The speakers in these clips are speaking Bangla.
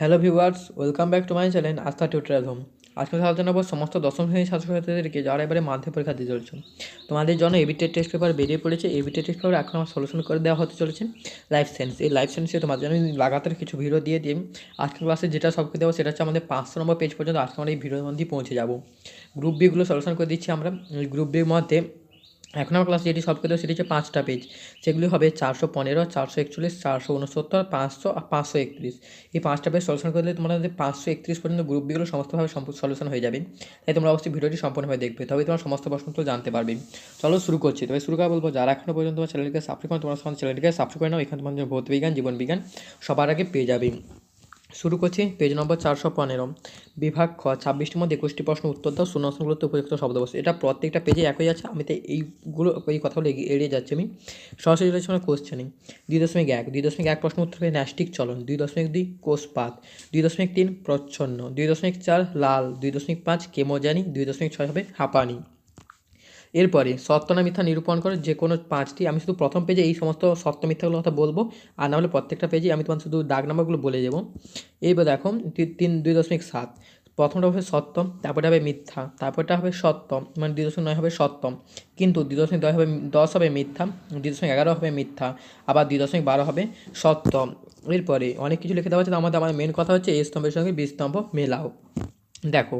Hello viewers, welcome back to my channel Astha tutorial home. আজকে আলোচনা করব সমস্ত দশম শ্রেণির ছাত্রছাত্রীদেরকে যারা এবারে মাধ্যমিক পরীক্ষা দিতে চলছে। তোমাদের জন্য এবিটের টেস্ট পেপার বেরিয়ে পড়েছে। এবিটের টেস্ট পেপার এখন আমার সলিউশন করে দেওয়া হতে চলেছে। লাইফ সায়েন্স এই লাইফ সায়েন্সে তোমাদের জন্য লাগাতার কিছু ভিডিও দিয়ে দিই। আজকের ক্লাসে যেটা সবকে দেবো সেটা হচ্ছে আমাদের পাঁচশো নম্বর পেজ পর্যন্ত আজকে আমরা এই ভিডিওর মধ্যেই পৌঁছে যাব। গ্রুপ বিগুলো সলিউশন করে দিচ্ছি আমরা। গ্রুপ বির মধ্যে এখন আমার ক্লাস যেটি সবকে সেটি হচ্ছে পাঁচটা পেজ সেগুলি হবে চারশো পনেরো, চারশো একচল্লিশ, চারশো উনসত্তর পাঁচশো আর পাঁচশো একত্রিশ। এই পাঁচটা পেজ সলিউশন করলে তোমাদের পাঁচশো একত্রিশ পর্যন্ত গ্রুপগুলো সমস্তভাবে সলিউশন হয়ে যাবে। তাই তোমরা অবশ্যই ভিডিওটি সম্পূর্ণভাবে দেখবে। তবে তোমার সমস্ত প্রশ্ন তো জানতে পারবে। চলো শুরু করছি। তবে শুরু করা বলব, যারা এখনও পর্যন্ত তোমার চ্যানেলটিকে সাবস্ক্রাইব করো তোমার চ্যানেলটিকে সাবস্ক্রাইব করে নাও। এখানে তোমার ভৌত বিজ্ঞান, জীবন বিজ্ঞান, সবার আগে পেয়ে যাবে। শুরু করছি পেজ নম্বর চারশো পনেরো। বিভাগ খ, ছাব্বিশটির মধ্যে একুশটি প্রশ্ন উত্তর দাও শূন্যস্থানগুলোতে উপযুক্ত শব্দ শব্দবস্তু এটা প্রত্যেকটা পেজে একই আছে, আমি তো এইগুলো, এই কথাগুলো এড়িয়ে যাচ্ছি আমি। সরাসরি যাচ্ছি আমার কোশ্চেনে দুই দশমিক এক। দুই দশমিক এক প্রশ্ন উত্তর ন্যাস্টিক চলন। দুই দশমিক দুই কোষপাত। দুই দশমিক তিন প্রচ্ছন্ন। দুই দশমিক চার লাল। দুই দশমিক পাঁচ কেমোজানি। দুই দশমিক ছয় হবে হাঁপানি। এরপরে সত্য না মিথ্যা নিরূপণ করে যে কোনো পাঁচটি, আমি শুধু প্রথম পেজে এই সমস্ত সত্য মিথ্যাগুলো কথা বলব, আর না হলে প্রত্যেকটা পেজে আমি তোমার শুধু দাগ নাম্বারগুলো বলে যাব এইবার দেখো, তিন দুই দশমিক সাত। প্রথমটা হবে সত্যম তারপরটা হবে মিথ্যা, তারপরটা হবে সত্যম মানে দুই দশমিক নয় হবে সত্যম কিন্তু দুই দশমিক দশ হবে দশ হবে মিথ্যা, দুই দশমিক এগারো হবে মিথ্যা, আবার দুই দশমিক বারো হবে সত্যম এরপরে অনেক কিছু লিখে দেওয়া হচ্ছে আমাদের আমার মেন কথা হচ্ছে এই স্তম্ভের সঙ্গে বি স্তম্ভ মেলাও। দেখো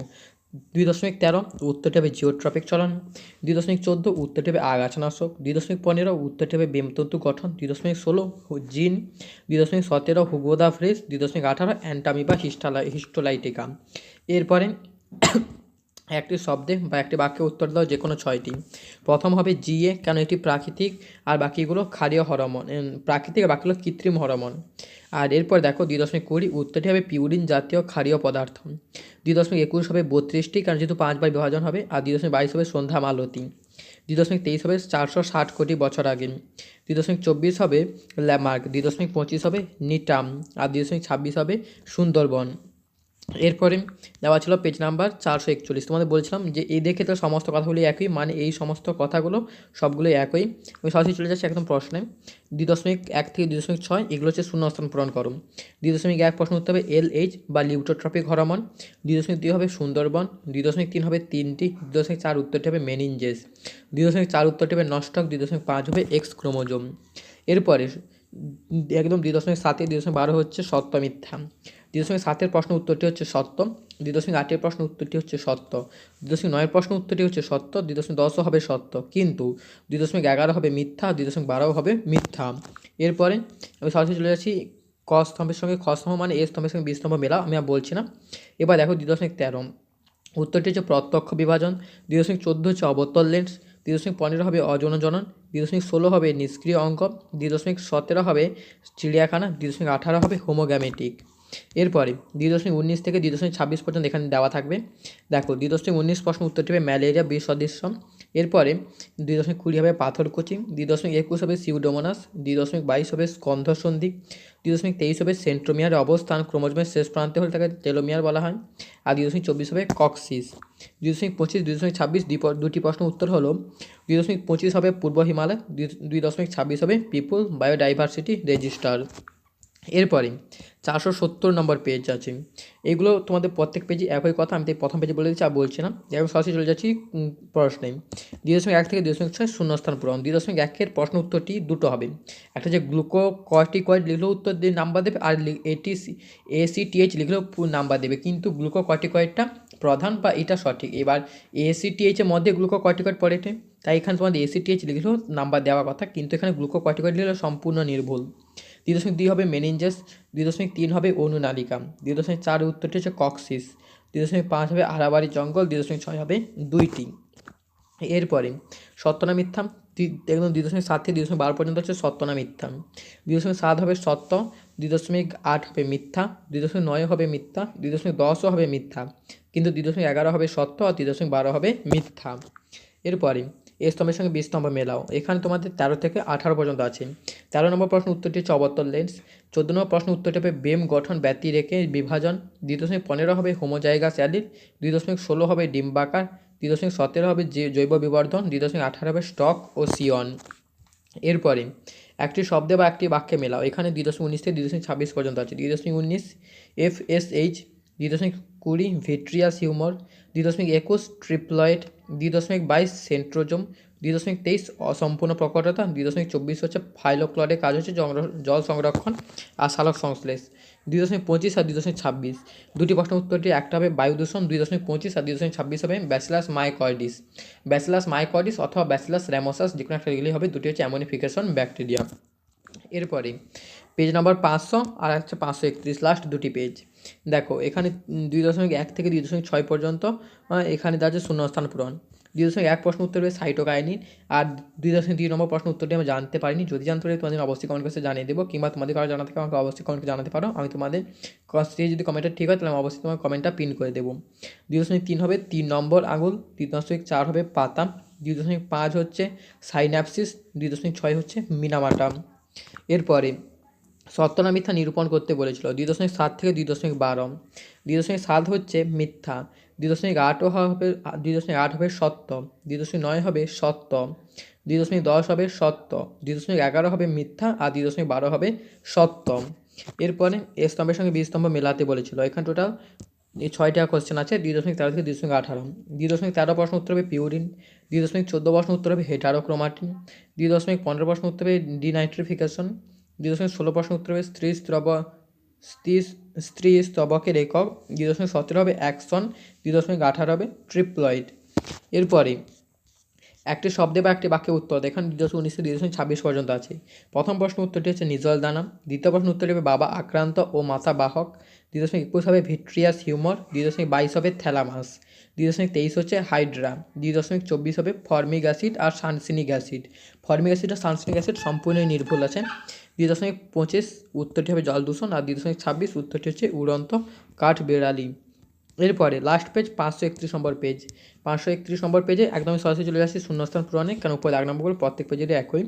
দুই দশমিক তেরো উত্তরটি হবে জিওট্রপিক চলন। দুই দশমিক চোদ্দ উত্তরটি হবে আগাছানাশক। দুই দশমিক পনেরো উত্তরটি হবে বেমতন্তু গঠন। দুই দশমিক ষোলো জিন। দুই দশমিক সতেরো, হুগোদা ফ্রেস দুই দশমিক আঠারো অ্যান্টামি বা হিস্টালা, হিস্টোলাইটিকা। এরপরে একটি শব্দে বা একটি বাক্যে উত্তর দাও যে কোনো ছয়টি। প্রথম হবে জিএ, কেন এটি প্রাকৃতিক? আর বাকিগুলো ক্ষারীয় হরমোন প্রাকৃতিক, আর বাকিগুলো কৃত্রিম হরমোন। আর এরপর দেখো দুই দশমিক কুড়ি, উত্তরটি হবে পিউরিন জাতীয় ক্ষারীয় পদার্থ। দুই দশমিক একুশ হবে বত্রিশটি, কারণ যেহেতু পাঁচবার বিভাজন হবে, আর দুই দশমিক বাইশ হবে সন্ধ্যা মালতী। দুই দশমিক তেইশ হবে চারশো ষাট কোটি বছর আগে। দুই দশমিক চব্বিশ হবে ল্যামার্ক, দুই দশমিক পঁচিশ হবে নিটাম, আর দুই দশমিক ছাব্বিশ হবে সুন্দরবন। এরপরে দেওয়া ছিল পেজ নাম্বার চারশো একচল্লিশ তোমাদের বলছিলাম যে দেখে তো সমস্ত কথাগুলি একই মানে এই সমস্ত কথাগুলো সবগুলো একই আমি সরাসরি চলে যাচ্ছি একদম প্রশ্নে দুই দশমিক এক থেকে দুই দশমিক ছয় এগুলো হচ্ছে শূন্যস্থান পূরণ করুন দুই দশমিক এক প্রশ্ন উত্তর হবে এল এইচ বা লিউটোট্রপিক হরমোন দুই দশমিক দুই হবে সুন্দরবন দুই দশমিক তিন হবে তিনটি দুই দশমিক চার উত্তরটি হবে মেনিনজেস দুই দশমিক চার উত্তরটি হবে নষ্টক দুই দশমিক পাঁচ হবে এক্স ক্রোমোজোম এরপরে একদম দুই দশমিক সাতে দুই দশমিক বারো হচ্ছে সত্য মিথ্যা দুই দশমিক সাতের প্রশ্ন উত্তরটি হচ্ছে সত্য দুই দশমিক আটের প্রশ্ন উত্তরটি হচ্ছে সত্য দুই দশমিক নয়ের প্রশ্ন উত্তরটি হচ্ছে সত্য দুই দশমিক দশও হবে সত্য কিন্তু দুই দশমিক এগারো হবে মিথ্যা দুই দশমিক বারো হবে মিথ্যা এরপরে আমি সরাসরি চলে যাচ্ছি ক স্তম্ভের সঙ্গে খ স্তম্ভ মানে এ স্তম্ভের সঙ্গে বি স্তম্ভ মেলা আমি আর বলছি না এবার দেখো দুই দশমিক তেরো উত্তরটি হচ্ছে প্রত্যক্ষ বিভাজন দুই দশমিক চোদ্দ হচ্ছে অবতল লেন্স দুই দশমিক পনেরো হবে অজনজনন দুই দশমিক ষোলো হবে নিষ্ক্রিয় অঙ্ক দুই দশমিক সতেরো হবে চিড়িয়াখানা দুই দশমিক আঠারো হবে হোমোগ্যামেটিক এরপরে দুই দশমিক উনিশ থেকে দুই দশমিক ছাব্বিশ পর্যন্ত এখানে দেওয়া থাকবে। দেখো দুই দশমিক উনিশ প্রশ্ন উত্তরটি হবে ম্যালেরিয়া বিষ সদৃশ্য এরপরে দুই দশমিক কুড়ি হবে পাথর কোচিং দুই দশমিক একুশ হবে সিউডোমোনাস দুই দশমিক বাইশ হবে স্কন্ধসন্ধি দুই দশমিক তেইশ হবে সেন্ট্রোমিয়ার অবস্থান, ক্রোমোজমের শেষ প্রান্তে হলে তাকে টেলোমিয়ার বলা হয়, আর দুই দশমিক চব্বিশ হবে কক্সিস। দুই দশমিক পঁচিশ দুই দশমিক ছাব্বিশ দুটি প্রশ্ন উত্তর হলো দুই দশমিক পঁচিশ হবে পূর্ব হিমালয় দুই দশমিক ছাব্বিশ হবে পিপুল বায়োডাইভার্সিটি রেজিস্টার। এরপরে চারশো সত্তর নম্বর পেজ আছে এগুলো তোমাদের প্রত্যেক পেজে একই কথা, আমি প্রথম পেজে বলে দিচ্ছি আর বলছি না। হোক, সরাসরি চলে যাচ্ছি প্রশ্নে। দুই দশমিক এক থেকে দুই দশমিক ছয় শূন্যস্থান পূরণ। দুই দশমিক একের প্রশ্ন উত্তরটি দুটো হবে। একটা যে গ্লুকো কয়টি কয়েড লিখলেও উত্তর দিয়ে নাম্বার দেবে, আর এটি এসি টিএইচ লিখলেও নাম্বার দেবে। কিন্তু গ্লুকো কয়টি কয়েকটা প্রধান বা এটা সঠিক? এবার এসি টিএইচের মধ্যে গ্লুকো কয়টি কয়েড পড়ে তাই এখানে তোমাদের এসি টিএইচ লিখলেও নাম্বার দেওয়ার কথা, কিন্তু এখানে গ্লুকো কয়টি কয়েড লিখলেও সম্পূর্ণ নির্ভুল। দুই দশমিক দুই হবে মেনিনজাস দুই দশমিক তিন হবে অনুনালিকা দুই দশমিক চার উত্তরটি হচ্ছে কক্সিস দুই দশমিক পাঁচ হবে আড়াবাড়ি জঙ্গল দুই দশমিক ছয় হবে দুইটি এরপরে সত্যনা মিথ্যা একদম দুই দশমিক সাত থেকে দুই দশমিক বারো পর্যন্ত হচ্ছে সত্যনা মিথ্যা দুই দশমিক সাত হবে সত্য দুই দশমিক আট হবে মিথ্যা দুই দশমিক নয় হবে মিথ্যা দুই দশমিক দশও হবে মিথ্যা কিন্তু দুই দশমিক এগারো হবে সত্য আর দুই দশমিক বারো হবে মিথ্যা এরপরে এ স্তম্ভের সঙ্গে বি স্তম্ভ মেলাও এখানে তোমাদের তেরো থেকে আঠারো পর্যন্ত আছে তেরো নম্বর প্রশ্ন উত্তরটি হচ্ছে অবতল লেন্স চোদ্দ নম্বর প্রশ্ন উত্তরটি হবে বেম গঠন ব্যতি রেখে বিভাজন দুই দশমিক পনেরো হবে হোমোজাইগা স্যালিড দুই দশমিক ষোলো হবে ডিম্বাকার দুই দশমিক সতেরো হবে জৈব বিবর্ধন দুই দশমিক আঠারো হবে স্টক ও সিয়ন এরপরে একটি শব্দে বা একটি বাক্যে মেলাও এখানে দুই দশমিক উনিশ থেকে দুই দশমিক ছাব্বিশ পর্যন্ত আছে দুই দশমিক উনিশ এফ এস এইচ দুই দশমিক কুড়ি ভিট্রিয়াস হিউমর দুই দশমিক একুশ ট্রিপলয়েড দুই দশমিক বাইশ সেন্ট্রোজম দুই দশমিক তেইশ অসম্পূর্ণ প্রকটতা, দুই দশমিক চব্বিশ হচ্ছে ফাইলোক্লডের কাজ হচ্ছে জল সংরক্ষণ আর সালক সংশ্লেষ, দুই দশমিক পঁচিশ আর দুই দশমিক ছাব্বিশ। দুটি প্রশ্ন উত্তরটি একটা হবে বায়ু দূষণ, দুই দশমিক পঁচিশ আর দুই দশমিক ছাব্বিশ হবে ব্যাসিলাস মাইকয়েডিস ব্যাসিলাস মাইকয়েডিস অথবা ব্যাসিলাস র্যামোসাস যে কোনো একটা এগুলি হবে, দুটি হচ্ছে অ্যামোনিফিকেশন ব্যাকটেরিয়া। এরপরে পেজ নম্বর পাঁচশো আর হচ্ছে পাঁচশো একত্রিশ লাস্ট দুটি পেজ দেখো, এখানে দুই দশমিক এক থেকে দুই দশমিক ছয় পর্যন্ত এখানে দেওয়া আছে শূন্যস্থান পূরণ। দুই দশমিক এক প্রশ্ন উত্তর হবে সাইটোকাইনিন আর দুই দশমিক দুই নম্বর প্রশ্ন উত্তরটি আমি জানতে পারিনি, যদি জানতে পারি তোমাদের অবশ্যই কমেন্ট করে জানিয়ে দেবো, কিংবা তোমাদের কারও জানা থাকে আমাকে অবশ্যই কমেন্টে জানাতে পারো, আমি তোমাদের কাছে যদি কমেন্টটা ঠিক হয় তাহলে আমি অবশ্যই তোমার কমেন্টটা পিন করে দেবো। দুই দশমিক তিন হবে তিন নম্বর আঙুল দুই দশমিক চার হবে পাতা, দুই দশমিক পাঁচ হচ্ছে সাইন্যাপসিস দুই দশমিক ছয় হচ্ছে মিনামাটাম এরপরে সত্য না মিথ্যা নিরূপণ করতে বলেছিল, দুই দশমিক সাত থেকে দুই দশমিক বারো। দুই দশমিক সাত হচ্ছে মিথ্যা দুই দশমিক আটও হবে দুই দশমিক আট হবে সত্য দুই দশমিক নয় হবে সত্য দুই দশমিক দশ হবে সত্য দুই দশমিক এগারো হবে মিথ্যা আর দুই দশমিক বারো হবে সত্য এরপরে এ স্তম্ভের সঙ্গে বি স্তম্ভ মেলাতে বলেছিল এখানে টোটাল এই ছয়টা কোশ্চেন আছে দুই দশমিক তেরো থেকে দুই দশমিক আঠারো দুই দশমিক তেরো প্রশ্ন উত্তর হবে পিউরিন দুই দশমিক চোদ্দ প্রশ্ন উত্তর হবে হেটারোক্রোমাটিন দুই দশমিক পনেরো প্রশ্ন উত্তর হবে ডিনাইট্রিফিকেশন দুই দশমিক ষোলো প্রশ্ন উত্তর হবে স্ত্রী স্ত্রব স্ত্রী স্ত্রী স্তবকের একক দুই দশমিক সতেরো হবে, অ্যাকশন দুই দশমিক আঠারো হবে, ট্রিপ্লয়েড। এরপরে একটি শব্দে বা একটি বাক্যে উত্তর এখানে দুই দশমিক উনিশ দুই দশমিক ছাব্বিশ পর্যন্ত আছে। প্রথম প্রশ্ন উত্তরটি হচ্ছে নিজল দানা দ্বিতীয় প্রশ্ন উত্তরটি হবে, বাবা আক্রান্ত ও মাথা বাহক। দুই দশমিক একুশ হবে ভিট্রিয়াস হিউমর, দুই দশমিক বাইশ হবে থ্যালামাস, দুই দশমিক তেইশ হচ্ছে হাইড্রা, দুই দশমিক চব্বিশ হবে ফর্মিক অ্যাসিড আর সানসিনিক অ্যাসিড। ফর্মিক অ্যাসিড আর সানসিনিক অ্যাসিড সম্পূর্ণই নির্ভুল আছে। দুই দশমিক পঁচিশ উত্তরটি হবে জল দূষণ আর দুই দশমিক ছাব্বিশ উত্তরটি হচ্ছে উড়ন্ত কাঠ বেড়ালি এরপরে লাস্ট পেজ পাঁচশো একত্রিশ নম্বর পেজ পাঁচশো একত্রিশ নম্বর পেজে একদমই সরাসরি চলে যাচ্ছি শূন্যস্থান পূরণে, কেন উপরে এক নম্বর প্রত্যেক পেজেরই একই।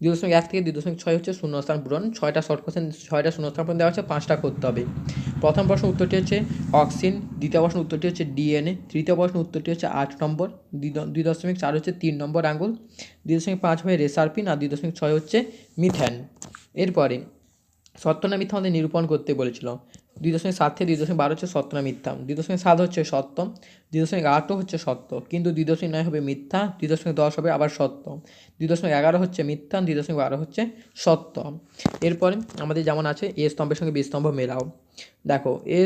দুই দশমিক এক থেকে দুই দশমিক ছয় হচ্ছে শূন্যস্থান পূরণ। ছয়টা শর্ট কোশ্চেন ছয়টা শূন্যস্থান পূরণ দেওয়া হচ্ছে পাঁচটা করতে হবে। প্রথম প্রশ্ন উত্তরটি হচ্ছে অক্সিন দ্বিতীয় প্রশ্ন উত্তরটি হচ্ছে ডিএনএ তৃতীয় প্রশ্ন উত্তরটি হচ্ছে আট নম্বর, দুই দশমিক চার হচ্ছে তিন নম্বর আঙ্গুল, দুই দশমিক পাঁচ হবে রেসারপিন, আর দুই দশমিক ছয় হচ্ছে মিথ্যান এরপরে সত্য না মিথ্যা আমাদের নিরূপণ করতে বলেছিল দুই দশমিক সাত থেকে দুই দশমিক বারো হচ্ছে সত্য না মিথ্যা দুই দশমিক সাত হচ্ছে সত্য দুই দশমিক আটও হচ্ছে সত্য কিন্তু দুই দশমিক নয় হবে মিথ্যা দুই দশমিক দশ হবে আবার সত্য দুই দশমিক এগারো হচ্ছে মিথ্যা দুই দশমিক বারো হচ্ছে সত্য এরপরে আমাদের যেমন আছে এ স্তম্ভের সঙ্গে বি স্তম্ভ মেলাও দেখো এ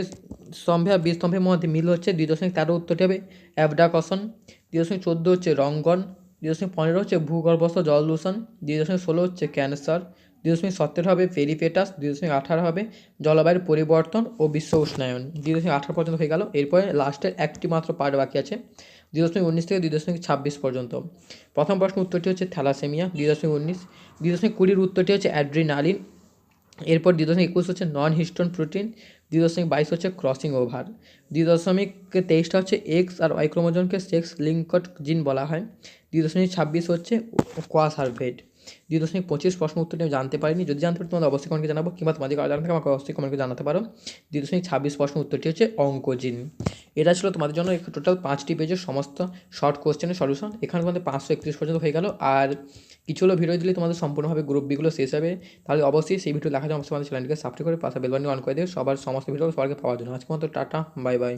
স্তম্ভে আর বি স্তম্ভের মধ্যে মিল হচ্ছে দুই দশমিক তেরো উত্তরটি হবে অ্যাবডাকশন দুই দশমিক চোদ্দ হচ্ছে রঙ্গন দুই দশমিক পনেরো হচ্ছে ভূগর্ভস্থ জল দূষণ দুই দশমিক ষোলো হচ্ছে ক্যান্সার দুই দশমিক সতেরো হবে ফেরিপেটাস দুই দশমিক আঠারো হবে জলবায়ুর পরিবর্তন ও বিশ্ব উষ্ণায়ন দুই দশমিক আঠারো পর্যন্ত হয়ে গেল এরপরে লাস্টের একটি মাত্র পার্ট বাকি আছে দুই দশমিক উনিশ থেকে দুই দশমিক ছাব্বিশ পর্যন্ত প্রথম প্রশ্ন উত্তরটি হচ্ছে থ্যালাসেমিয়া দুই দশমিক উনিশ দুই দশমিক কুড়ির উত্তরটি হচ্ছে অ্যাড্রিনালিন এরপর দুই দশমিক একুশ হচ্ছে নন হিস্টোন প্রোটিন দুই দশমিক বাইশ হচ্ছে ক্রসিং ওভার দুই দশমিক তেইশটা হচ্ছে এক্স আর ওয়াই ক্রোমোজোমকে সেক্স লিঙ্কড জিন বলা হয় দুই দশমিক ছাব্বিশ হচ্ছে কোয়া কোয়াসারভেট দুই দশমিক পঁচিশ প্রশ্ন উত্তরটি আমি জানতে পারিনি। যদি জানতে পারি, তোমাদের অবশ্যই কমেন্টকে জানাব, কিংবা তোমাদের কারও জানা থাকে, আমাকে অবশ্যই কমেন্টকে জানাতে পারো। দুই দশমিক ছাব্বিশ প্রশ্ন উত্তরটি হচ্ছে অঙ্কজিন। এটা ছিল তোমাদের জন্য টোটাল পাঁচটি পেজের সমস্ত শর্ট কোশ্চেনের সলিউশন এখানে তোমাদের পাঁচশো একত্রিশ পর্যন্ত হয়ে গেল। আর কিছু হলো ভিডিও দিলে তোমাদের সম্পূর্ণভাবে গ্রুপ বিগুলো শেষ হবে। তাহলে অবশ্যই সেই ভিডিও দেখার জন্য অবশ্যই আমাদের চ্যানেলটিকে সাবস্ক্রাইব করে পাশে বেলবানটি অন করে দিয়ে সবার সমস্ত ভিডিও সবাইকে পাওয়ার জন্য। আজকে মতো টাটা বাই বাই